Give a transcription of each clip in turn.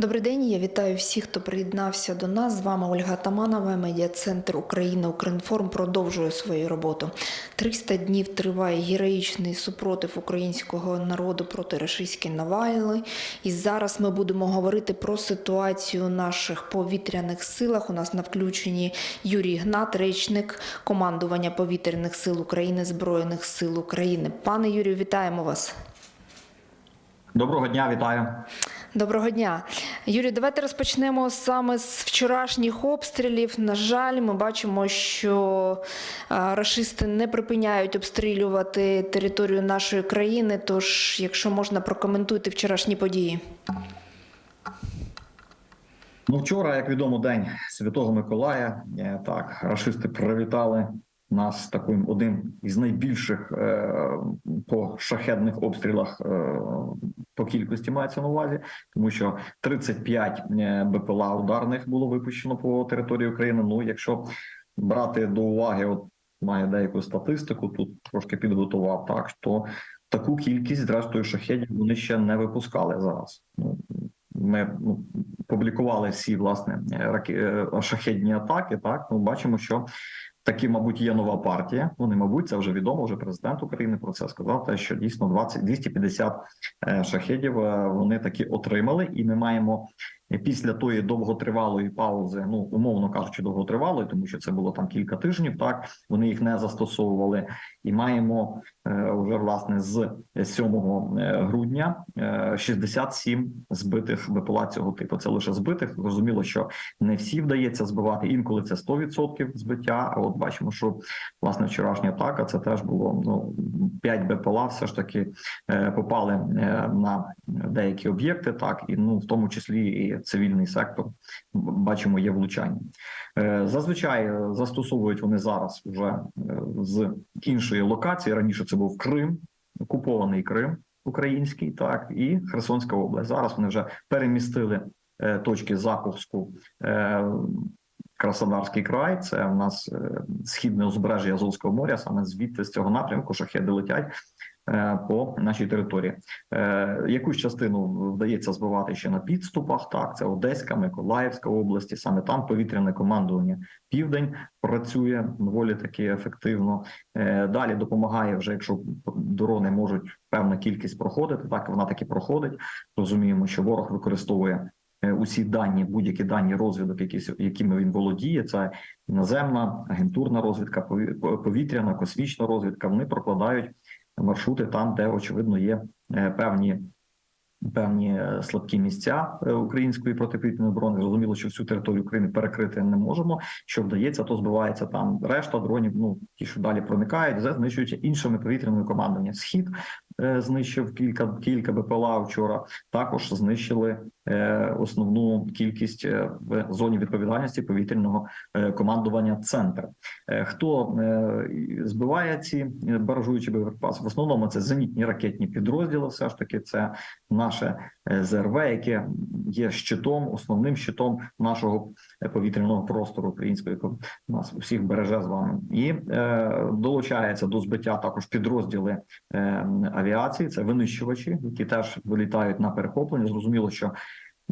Добрий день. Я вітаю всіх, хто приєднався до нас. З вами Ольга Таманова. Медіа-центр Україна Укрінформ продовжує свою роботу. 300 днів триває героїчний супротив українського народу проти рашистської навали. І зараз ми будемо говорити про ситуацію наших повітряних силах. У нас на включенні Юрій Гнат, речник командування повітряних сил України Збройних сил України. Пане Юрію, вітаємо вас. Доброго дня, вітаю. Доброго дня, Юрій. Давайте розпочнемо саме з вчорашніх обстрілів. На жаль, ми бачимо, що е, рашисти не припиняють обстрілювати територію нашої країни. Тож, якщо можна, прокоментуйте вчорашні події. Ну, вчора, як відомо, день Святого Миколая. Е, Так, рашисти привітали нас таким одним із найбільших е, по шахедних обстрілах е, по кількості мається на увазі, тому що 35 е, БПЛА ударних було випущено по території України. Ну, якщо брати до уваги, от має деяку статистику, тут трошки підготував так, то таку кількість, зрештою, шахедів вони ще не випускали зараз. Ну, ми ну, публікували всі власне раки... е, шахедні атаки. Так ну бачимо, що таки, мабуть, є нова партія. Вони, мабуть, це вже відомо. Вже президент України про це сказав. Те, що дійсно 20 250 е, шахедів е, вони такі отримали, і ми маємо після тої довготривалої паузи, ну умовно кажучи, довготривалої, тому що це було там кілька тижнів. Так вони їх не застосовували, і маємо е, вже власне з 7 е, грудня е, 67 збитих БПЛА цього типу. Це лише збитих. Зрозуміло, що не всі вдається збивати. Інколи це 100% збиття. А от бачимо, що власне вчорашня атака це теж було ну 5 БПЛА, все ж таки е, попали е, на деякі об'єкти. Так і ну в тому числі і цивільний сектор бачимо є влучання. Е, Зазвичай е, застосовують вони зараз вже е, з іншої локації. Раніше це був Крим, окупований Крим український, так і Херсонська область. Зараз вони вже перемістили точки запуску. Краснодарський край, це у нас східне узбережжя Азовського моря, саме звідти з цього напрямку шахеди летять по нашій території. Е, Якусь частину вдається збивати ще на підступах. Так, це Одеська, Миколаївська області. Саме там повітряне командування Південь працює доволі таки ефективно. Е, Далі допомагає вже, якщо дрони можуть певна кількість проходити, так вона таки проходить. Розуміємо, що ворог використовує е, усі дані, будь-які дані розвідок, які, якими він володіє. Це наземна, агентурна розвідка, пові- повітряна, космічна розвідка. Вони прокладають маршрути там, де очевидно є е, певні. Певні е, слабкі місця е, української протиповітряної оборони зрозуміло, що всю територію України перекрити не можемо. Що вдається, то збивається там решта дронів. Ну ті, що далі проникають, вже знищуються іншими повітряними командами. Схід знищив кілька кілька БПЛА вчора. Також знищили основну кількість е, в зоні відповідальності повітряного е, командування. Центр Е, хто е, збиває ці е, баражуючі боєприпаси? В основному це зенітні ракетні підрозділи. Все ж таки, це наше е, ЗРВ, яке є щитом, основним щитом нашого е, повітряного простору української яко нас усіх береже з вами, і е, долучається до збиття також підрозділи е, авіації. Це винищувачі, які теж вилітають на перехоплення. Зрозуміло, що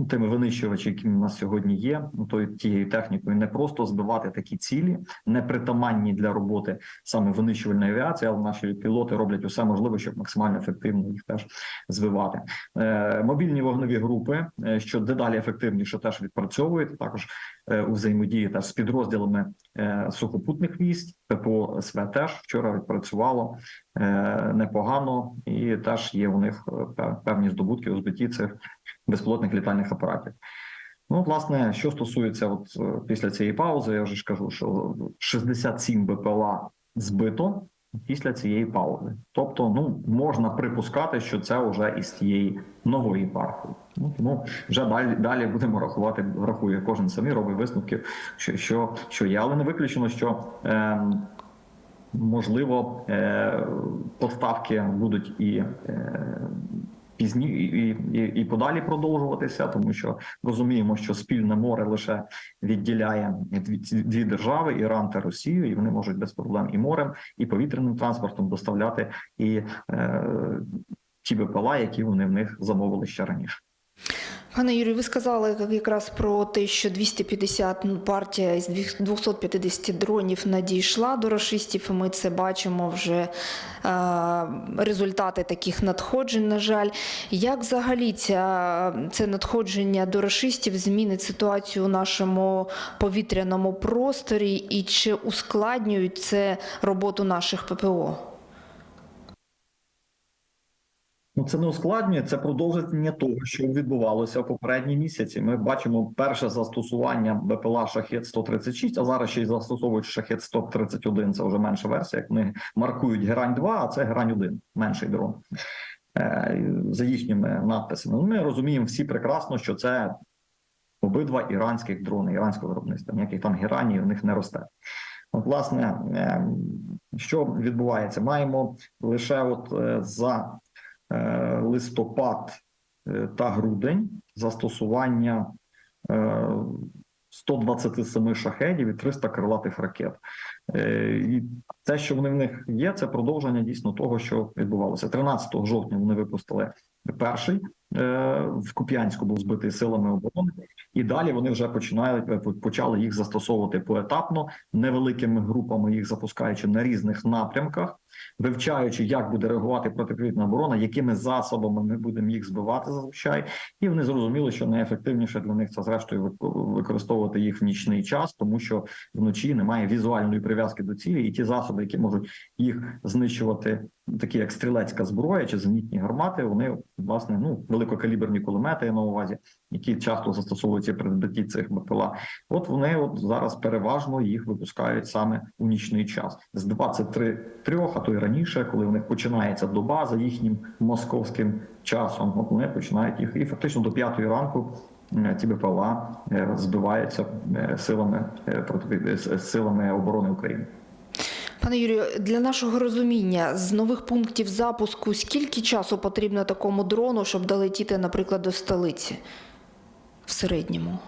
тими винищувачі, які в нас сьогодні є, ну то тією технікою не просто збивати такі цілі, непритаманні для роботи саме винищувальної авіації, але наші пілоти роблять усе можливе, щоб максимально ефективно їх теж збивати. Е, мобільні вогневі групи, е, що дедалі ефективніше, теж відпрацьовують також е, у взаємодії теж з підрозділами е, сухопутних військ. ППО СВ теж вчора відпрацювало е, непогано, і теж є у них е, певні здобутки у збитті цих безпілотних літальних апаратів. Ну, власне, що стосується, от е, після цієї паузи, я вже ж кажу, що 67 БПЛА збито після цієї паузи. Тобто, ну можна припускати, що це вже із тієї нової партії. Ну тому вже далі далі будемо рахувати. Рахує кожен самі робить висновки, що що, що є, але не виключено, що. Ем, Можливо, е, поставки будуть і е, пізні і, і, і подалі продовжуватися, тому що розуміємо, що спільне море лише відділяє дві, дві держави Іран та Росію, і вони можуть без проблем і морем, і повітряним транспортом доставляти і е, ті БПЛА, які вони в них замовили ще раніше. Пане Юрію, ви сказали якраз про те, що 250 ну, партія із 250 дронів надійшла до рашистів, і ми це бачимо вже е, результати таких надходжень. На жаль, як взагалі ця, це надходження до рашистів змінить ситуацію у нашому повітряному просторі, і чи ускладнюють це роботу наших ППО? Ну, це не ускладнює, це продовження того, що відбувалося в попередні місяці. Ми бачимо перше застосування БПЛА Шахет 136, а зараз ще й застосовують Шахет 131, Це вже менша версія. Як вони маркують Герань 2, а це Герань 1, менший дрон. Е, За їхніми надписами. Ну, Ми розуміємо всі прекрасно, що це обидва іранських дрони, іранського виробництва. Ніяких там геранів у них не росте. От, власне, е, що відбувається? Маємо лише от е, за листопад е, та грудень застосування е, 127 шахедів і 300 крилатих ракет. Е, І те, що вони в них є, це продовження дійсно того, що відбувалося. 13 жовтня вони випустили перший е, в Куп'янську був збитий силами оборони, і далі вони вже починають е, почали їх застосовувати поетапно, невеликими групами їх запускаючи на різних напрямках, вивчаючи, як буде реагувати протиповітряна оборона, якими засобами ми будемо їх збивати зазвичай. І вони зрозуміли, що найефективніше для них це зрештою вик- використовувати їх в нічний час, тому що вночі немає візуальної прив'язки до цілі, і ті засоби, які можуть їх знищувати, такі як стрілецька зброя чи зенітні гармати, вони власне ну великокаліберні кулемети я на увазі, які часто застосовуються при збитті цих БПЛА. От вони от зараз переважно їх випускають саме у нічний час з 23 трьох, а то й раніше, коли в них починається доба за їхнім московським часом. От вони починають їх і фактично до п'ятої ранку. Ці БПЛА е, збиваються е, силами е, проти силами оборони України. Пане Юрію, для нашого розуміння з нових пунктів запуску скільки часу потрібно такому дрону, щоб долетіти, наприклад, до столиці в середньому?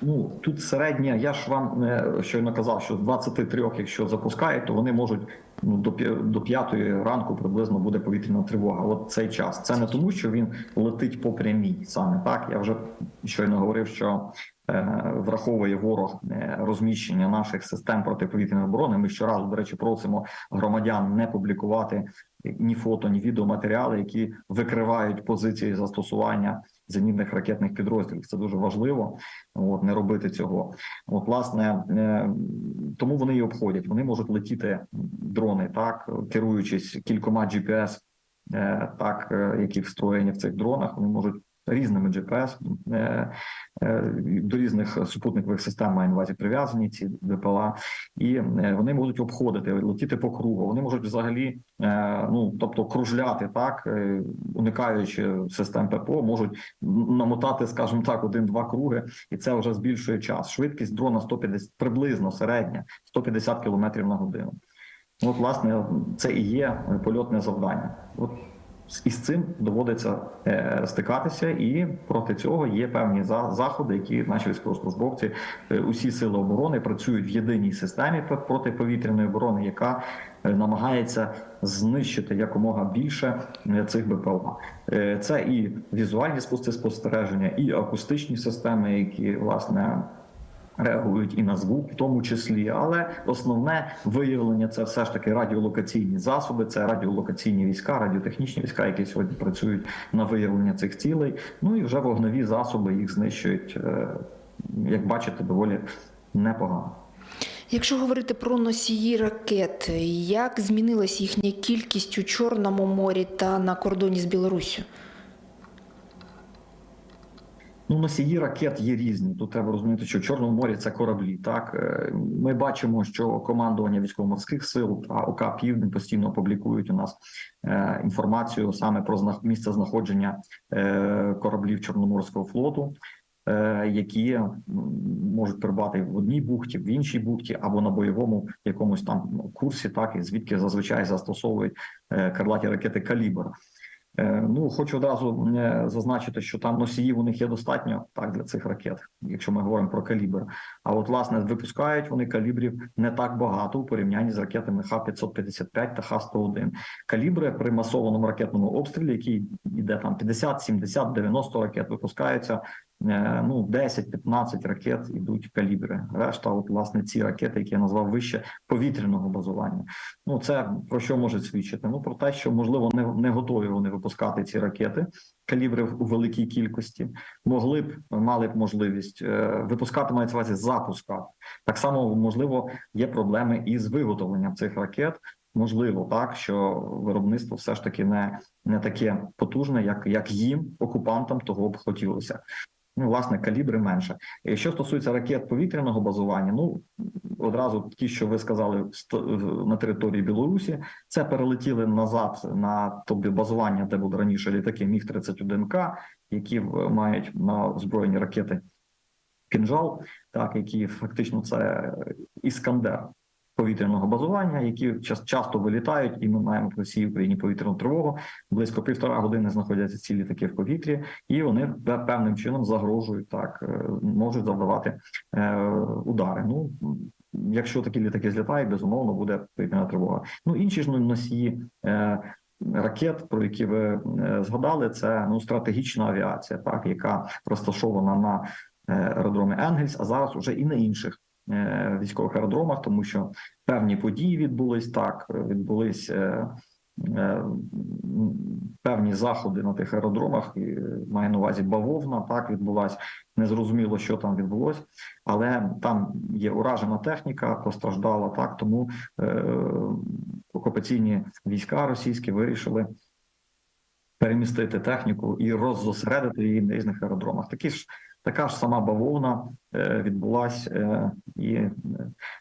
Ну тут середня, я ж вам е, щойно казав, що з 23, якщо запускають, то вони можуть ну до до п'ятої ранку приблизно буде повітряна тривога. От цей час. Це не тому, що він летить по прямій саме так. Я вже щойно говорив, що е, враховує ворог е, розміщення наших систем протиповітряної оборони. Ми щоразу, до речі, просимо громадян не публікувати ні фото, ні відеоматеріали, які викривають позиції застосування зенітних ракетних підрозділів. Це дуже важливо. От не робити цього. От, власне, е, тому вони і обходять. Вони можуть летіти дрони, так керуючись кількома GPS, е, так е, які встроєні в цих дронах. Вони можуть різними GPS е, е, до різних супутникових систем маю на увазі прив'язані ці БПЛА, і е, вони можуть обходити, летіти по кругу. Вони можуть взагалі, ну тобто кружляти так, уникаючи систем ППО, можуть намотати, скажімо так, один-два круги, і це вже збільшує час. Швидкість дрона 150, приблизно середня 150 км на годину. Ну, От, власне, це і є польотне завдання. От і з цим доводиться е, стикатися, і проти цього є певні за- заходи, які наші військовослужбовці, е, усі сили оборони працюють в єдиній системі протиповітряної оборони, яка е, намагається знищити якомога більше цих БПЛА. Це і візуальні спости спостереження, і акустичні системи, які власне реагують і на звук, в тому числі, але основне виявлення це все ж таки радіолокаційні засоби, це радіолокаційні війська, радіотехнічні війська, які сьогодні працюють на виявлення цих цілей. Ну і вже вогневі засоби їх знищують, е, як бачите, доволі непогано. Якщо говорити про носії ракет, як змінилась їхня кількість у Чорному морі та на кордоні з Білоруссю? Ну, носії ракет є різні. Тут треба розуміти, що в Чорному морі це кораблі. Так Е, ми бачимо, що командування військово-морських сил та ОК Південь постійно публікують у нас е, інформацію саме про знах- місце знаходження е, кораблів Чорноморського флоту. Які можуть прибати в одній бухті, в іншій бухті або на бойовому якомусь там курсі, так і звідки зазвичай застосовують крилаті ракети калібр. Е, Ну, хочу одразу зазначити, що там носіїв у них є достатньо так для цих ракет, якщо ми говоримо про калібр. А от власне випускають вони калібрів не так багато у порівнянні з ракетами Х-555 та Х-101. Калібри при масованому ракетному обстрілі, який йде там 50, 70, 90 ракет, випускаються. Е, Ну, 10-15 ракет ідуть калібри. Решта, от власне, ці ракети, які я назвав вище повітряного базування. Ну, це про що може свідчити? Ну про те, що можливо не, не готові вони випускати ці ракети калібрів у великій кількості. Могли б мали б можливість е, випускати мається увазі запускати. Так само можливо є проблеми із виготовленням цих ракет. Можливо, так що виробництво все ж таки не, не таке потужне, як, як їм, окупантам, того б хотілося. Ну, власне, калібри менше. І Що стосується ракет повітряного базування, ну одразу ті, що ви сказали, на території Білорусі, це перелетіли назад на тобі базування, де були раніше літаки Міг 31 к які мають на озброєні ракети кінжал, так які фактично це іскандер повітряного базування, які час- часто вилітають, і ми маємо в Росії Україні повітряну тривогу. Близько півтора години знаходяться ці літаки в повітрі, і вони певним чином загрожують так, е, можуть завдавати е, удари. Ну якщо такі літаки злітають, безумовно буде повітряна тривога. Ну інші ж носії. Е, Ракет, про які ви згадали, це ну стратегічна авіація, так яка розташована на аеродромі Енгельс, а зараз уже і на інших військових аеродромах, тому що певні події відбулись так. е, Відбулись е, е, певні заходи на тих аеродромах. е, Маю на увазі бавовна. Так відбулась. Незрозуміло, що там відбулось, але там є уражена техніка, постраждала так. Тому е, окупаційні війська російські вирішили перемістити техніку і роззосередити її на різних аеродромах. Такі ж така ж сама бавовна відбулася відбулась е, і е,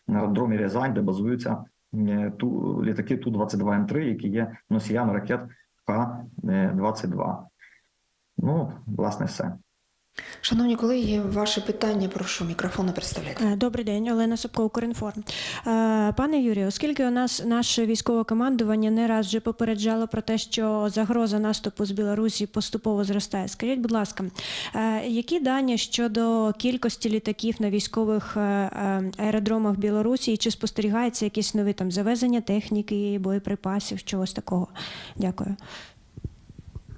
на аеродромі Рязань, де базуються е, ту літаки ту 22 м 3 які є носіями ракет К-22. Ну, власне, все. Шановні колеги, ваше питання, прошу мікрофон не представляйте. Е, Добрий день, Олена Сапко, Укрінформ. Е, Пане Юрію, оскільки у нас наше військове командування не раз вже попереджало про те, що загроза наступу з Білорусі поступово зростає. Скажіть, будь ласка, е, які дані щодо кількості літаків на військових аеродромах Білорусі, і чи спостерігається якісь нові там завезення техніки, боєприпасів, чогось такого? Дякую.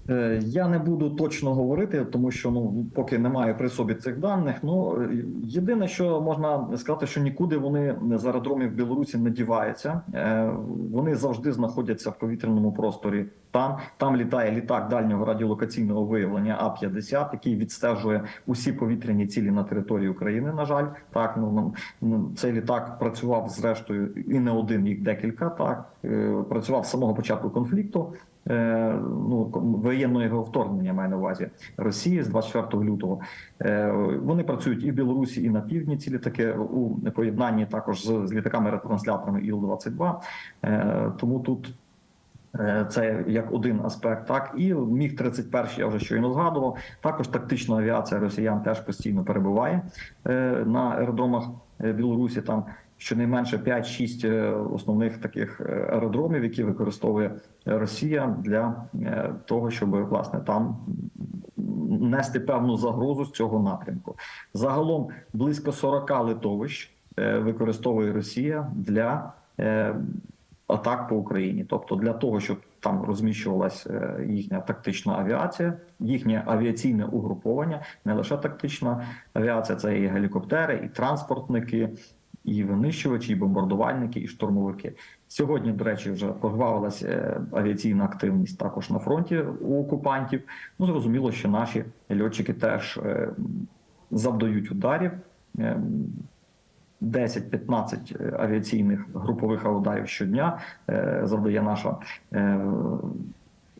Е, Я не буду точно говорити, тому що ну поки немає при собі цих даних. Ну єдине, що можна сказати, що нікуди вони з аеродромів Білорусі не діваються. Е, Вони завжди знаходяться в повітряному просторі. Там там літає літак дальнього радіолокаційного виявлення А 50 який відстежує усі повітряні цілі на території України. На жаль, так ну, ну, ну цей літак працював зрештою і не один, їх декілька. Так Е, працював з самого початку конфлікту. Е, ну воєнного вторгнення має на увазі Росії з 24 лютого. Е, Вони працюють і в Білорусі, і на півдні. Ці літаки у поєднанні також з, літаками ретрансляторами Іл-22. Е, Тому тут. Е, Це як один аспект, так і міг 31 я вже щойно згадував. Також тактична авіація росіян теж постійно перебуває е, на аеродромах е, Білорусі. Там щонайменше 5-6 е, основних таких аеродромів, які використовує Росія для того, щоб власне там нести певну загрозу з цього напрямку. Загалом близько 40 литовищ використовує Росія для атак по Україні, тобто для того, щоб там розміщувалась е, їхня тактична авіація, їхнє авіаційне угруповання, не лише тактична авіація, це і гелікоптери, і транспортники, і винищувачі, і бомбардувальники, і штурмовики. Сьогодні, до речі, вже пожвавилася е, авіаційна активність також на фронті у окупантів. Ну зрозуміло, що наші льотчики теж е, завдають ударів. Е, 10-15 авіаційних групових ударів щодня е, завдає наша е,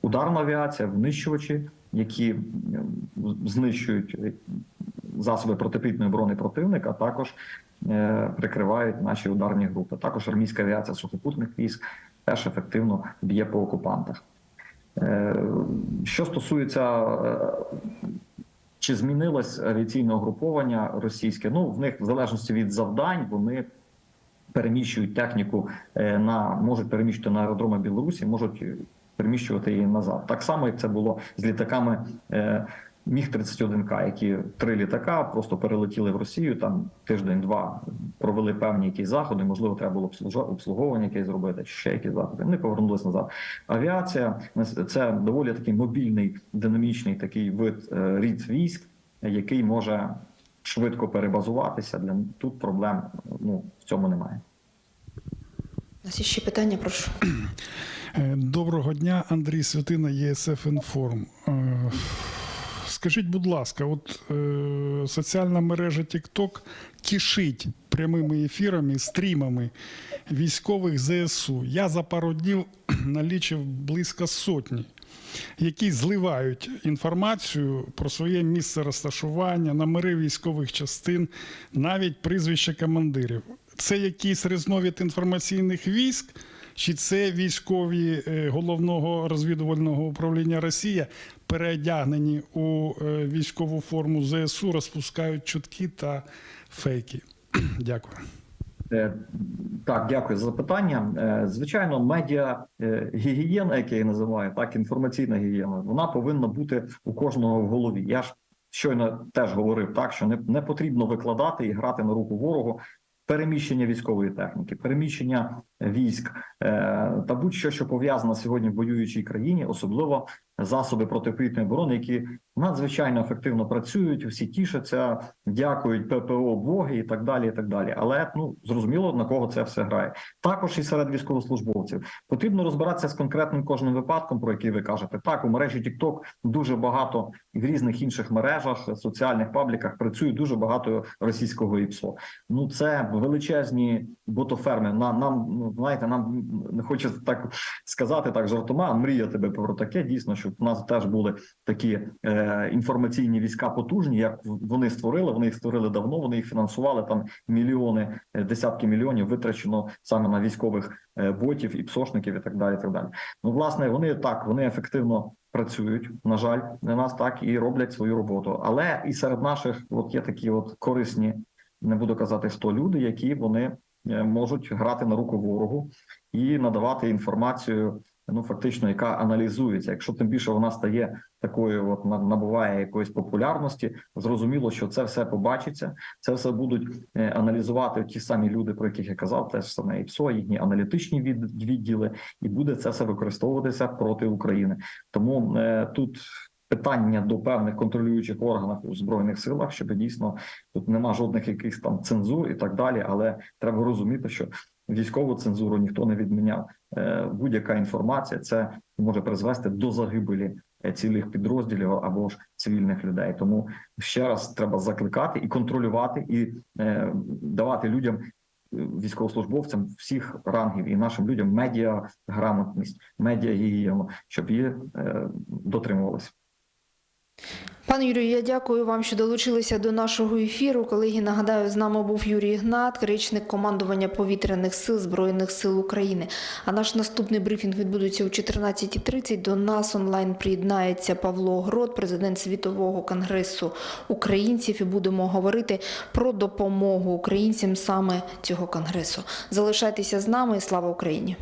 ударна авіація, винищувачі, які е, знищують засоби протиповітряної оборони противника, а також е, прикривають наші ударні групи. Також армійська авіація сухопутних військ теж ефективно б'є по окупантах. Е, Що стосується е, чи змінилось авіаційне угруповання російське? Ну в них в залежності від завдань вони переміщують техніку е, на можуть переміщувати на аеродроми Білорусі, можуть переміщувати її назад. Так само, як це було з літаками. Е, Міг 31К, які три літака просто перелетіли в Росію. Там тиждень-два провели певні якісь заходи. Можливо, треба було обслуговування якесь зробити, чи ще якісь заходи. Вони повернулися назад. Авіація це доволі такий мобільний, динамічний такий вид е, рід військ, який може швидко перебазуватися. Для тут проблем ну в цьому немає. У нас є ще питання, прошу. Е, Доброго дня, Андрій Святина, ЄСФ Інформ. Скажіть, будь ласка, от е, соціальна мережа TikTok тішить прямими ефірами, стрімами військових ЗСУ. Я за пару днів налічив близько сотні, які зливають інформацію про своє місце розташування, номери військових частин, навіть прізвища командирів. Це якийсь різновид інформаційних військ, чи це військові е, головного розвідувального управління Росія переодягнені у е, військову форму ЗСУ, розпускають чутки та фейки? Дякую. Е, Так, дякую за запитання. Звичайно, медіа гігієна, як я її називаю, так інформаційна гігієна, вона повинна бути у кожного в голові. Я ж щойно теж говорив так, що не, не потрібно викладати і грати на руку ворогу. Переміщення військової техніки, переміщення військ е, та будь-що, що пов'язано сьогодні в воюючій країні, особливо засоби протиповітряної оборони, які надзвичайно ефективно працюють, всі тішаться, дякують ППО, Боги і так далі. І так далі. Але ну зрозуміло на кого це все грає. Також і серед військовослужбовців потрібно розбиратися з конкретним кожним випадком, про який ви кажете. Так у мережі TikTok дуже багато в різних інших мережах, соціальних пабліках працює дуже багато російського ІПСО. Ну це величезні ботоферми. На нам ну знаєте, нам не хочеться так сказати, так жартома. Мріяти би про таке дійсно, щоб у нас теж були такі е, інформаційні війська потужні, як вони створили. Вони їх створили давно. Вони їх фінансували там мільйони, е, десятки мільйонів витрачено саме на військових е, ботів і псошників, і так далі. І так далі. Ну, власне, вони так вони ефективно працюють. На жаль, на нас так і роблять свою роботу. Але і серед наших, от є такі от корисні, не буду казати, хто люди, які вони можуть грати на руку ворогу і надавати інформацію. Ну, фактично, яка аналізується. Якщо тим більше вона стає такою, от на- набуває якоїсь популярності, зрозуміло, що це все побачиться. Це все будуть е, аналізувати ті самі люди, про яких я казав, теж саме ІПСО, їхні аналітичні від- відділи, і буде це все використовуватися проти України. Тому е, тут питання до певних контролюючих органів у збройних силах, щоб дійсно тут нема жодних якихось там цензур і так далі. Але треба розуміти, що військову цензуру ніхто не відміняв. Е, Будь-яка інформація це може призвести до загибелі е, цілих підрозділів або ж цивільних людей. Тому ще раз треба закликати і контролювати, і е, давати людям. Військовослужбовцям всіх рангів і нашим людям медіа грамотність, медіа гігієну, щоб її е, дотримувалися. Пане Юрію, я дякую вам, що долучилися до нашого ефіру. Колеги, нагадаю, з нами був Юрій Ігнат, речник командування повітряних сил Збройних сил України. А наш наступний брифінг відбудеться о 14.30. До нас онлайн приєднається Павло Грот, президент Світового конгресу українців, і будемо говорити про допомогу українцям саме цього конгресу. Залишайтеся з нами. і Слава Україні!